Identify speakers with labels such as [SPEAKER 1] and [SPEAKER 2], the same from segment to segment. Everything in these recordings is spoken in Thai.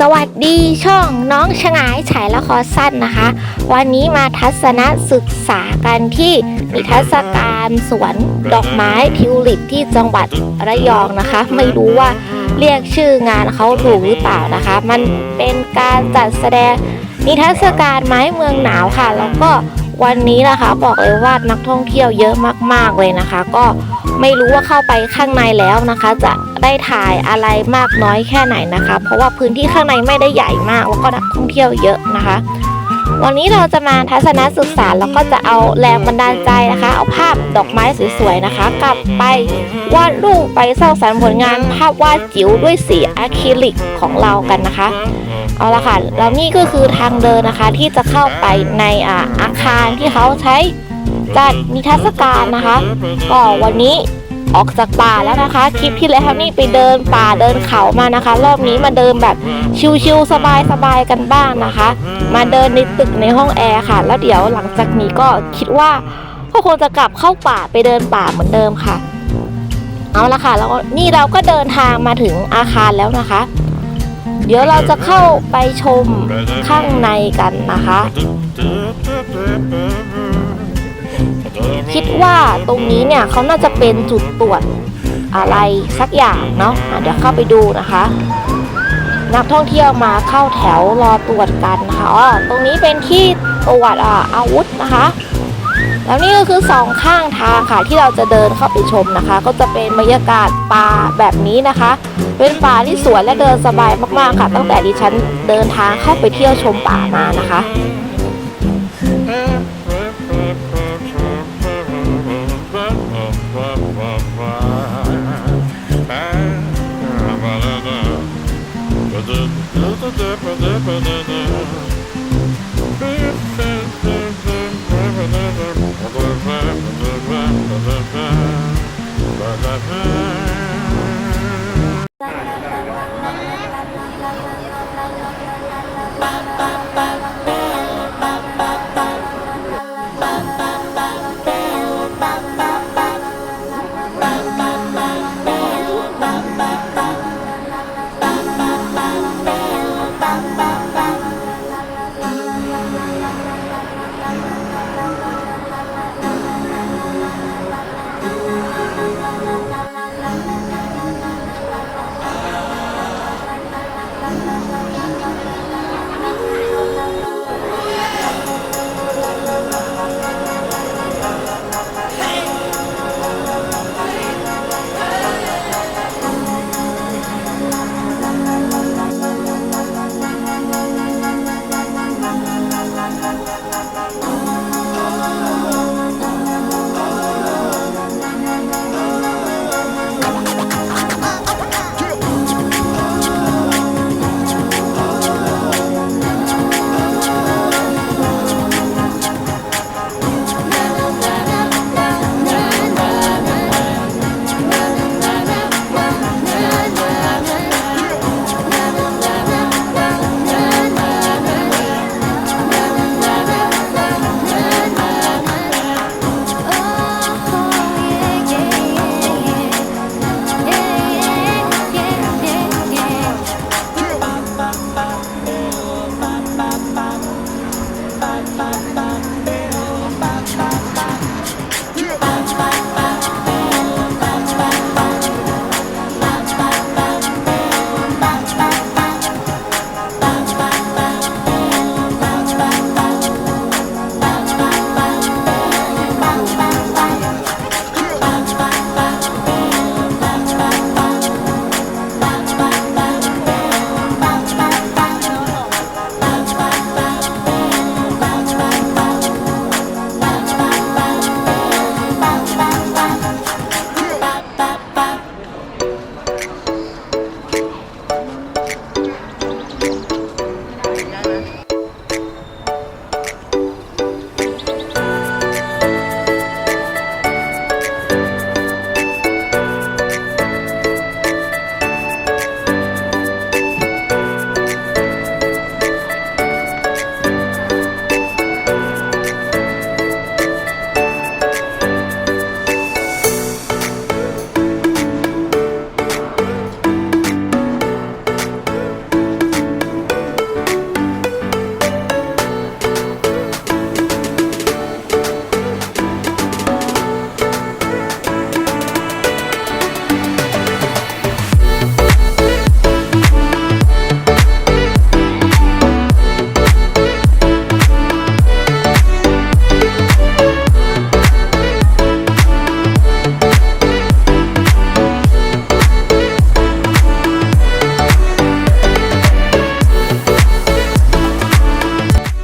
[SPEAKER 1] สวัสดีช่องน้องชงายฉายละครสั้นนะคะ วันนี้มาทัศนศึกษากันที่นิทรรศการสวนดอกไม้ทิวลิปที่จังหวัดระยองนะคะ ไม่รู้ว่าเรียกชื่องานเขาถูกหรือเปล่านะคะ มันเป็นการจัดแสดงนิทรรศการไม้เมืองหนาวค่ะ แล้วก็ วันนี้นะคะบอกเลยว่านักท่องเที่ยวเยอะมากๆเลยนะคะ ก็ไม่รู้ว่าเข้าไปข้างในแล้วนะคะ จะได้ถ่ายอะไรมากน้อยแค่ไหนนะคะ เพราะว่าพื้นที่ข้างในไม่ได้ใหญ่มากแล้วก็นักท่องเที่ยวเยอะนะคะ วันนี้เราจะมาทัศนศึกษาแล้วก็จะเอาแรงบันดาลใจนะคะ เอาภาพดอกไม้สวยๆนะคะ กลับไปวาดรูปไปสร้างสรรค์ผลงาน ภาพวาดจิ๋วด้วยสีอะคริลิกของเรากันนะคะ เอาละค่ะแล้วนี่ก็คือทางเดินนะคะที่จะเข้าไปในอาอาคารที่เขาใช้จัดนิทรรศการนะคะ ก็วันนี้ ออกจากป่าแล้วนะคะ คลิปที่แล้วนี่ไปเดินป่าเดินเขามานะคะ รอบนี้มาเดินแบบชิวๆสบายๆกันบ้างนะคะ มาเดินในตึกในห้องแอร์ค่ะ แล้วเดี๋ยวหลังจากนี้ก็คิดว่าก็คงจะกลับเข้าป่าไปเดินป่าเหมือนเดิมค่ะ เอาละค่ะ แล้วนี่เราก็เดินทางมาถึงอาคารแล้วนะคะ เดี๋ยวเราจะเข้าไปชมข้างในกันนะคะ คิดว่าตรงนี้เนี่ยเขาน่าจะเป็นจุดตรวจอะไรสักอย่างเนาะะเดี๋ยวเข้าไปดูนะคะ นักท่องเที่ยวมาเข้าแถวรอตรวจกันนะคะอ๋อตรงนี้เป็นที่ตรวจออาวุธนะคะ แล้วนี่ก็คือสองข้างทางค่ะที่เราจะเดินเข้าไปชมนะคะ ก็จะเป็นบรรยากาศป่าแบบนี้นะคะ เป็นป่าที่สวยและเดินสบายมากๆค่ะ ตั้งแต่ดิฉันเดินทางเข้าไปเที่ยวชมป่ามานะคะ
[SPEAKER 2] เ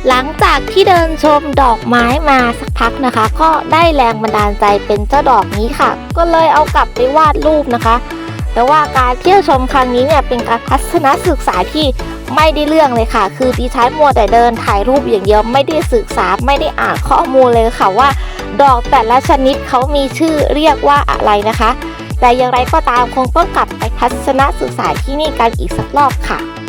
[SPEAKER 2] หลังจาก
[SPEAKER 1] ที่เดินชมดอกไม้มาสักพักนะคะ ก็ได้แรงบันดาลใจเป็นเจ้าดอกนี้ค่ะ ก็เลยเอากลับไปวาดรูปนะคะแต่ว่าการเที่ยวชมครั้งนี้เนี่ยเป็นการทัศนศึกษาที่ไม่ได้เรื่องเลยค่ะ คือดิฉันมัวแต่เดินถ่ายรูปอย่างเดียวไม่ได้ศึกษาไม่ได้อ่านข้อมูลเลยค่ะว่า ดอกแต่ละชนิดเขามีชื่อเรียกว่าอะไรนะคะ แต่อย่างไรก็ตามคงต้องกลับไปทัศนศึกษาที่นี่กันอีกสักรอบค่ะ